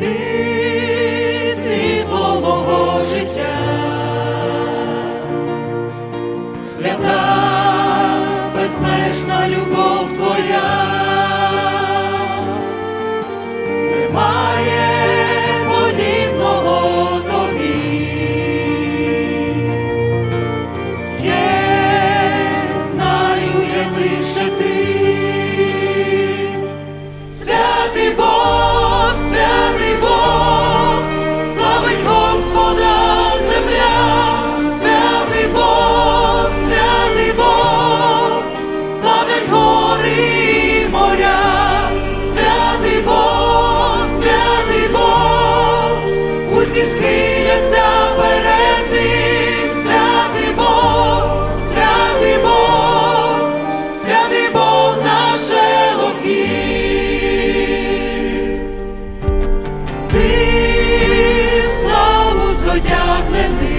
ти світло мого життя, свята. down when the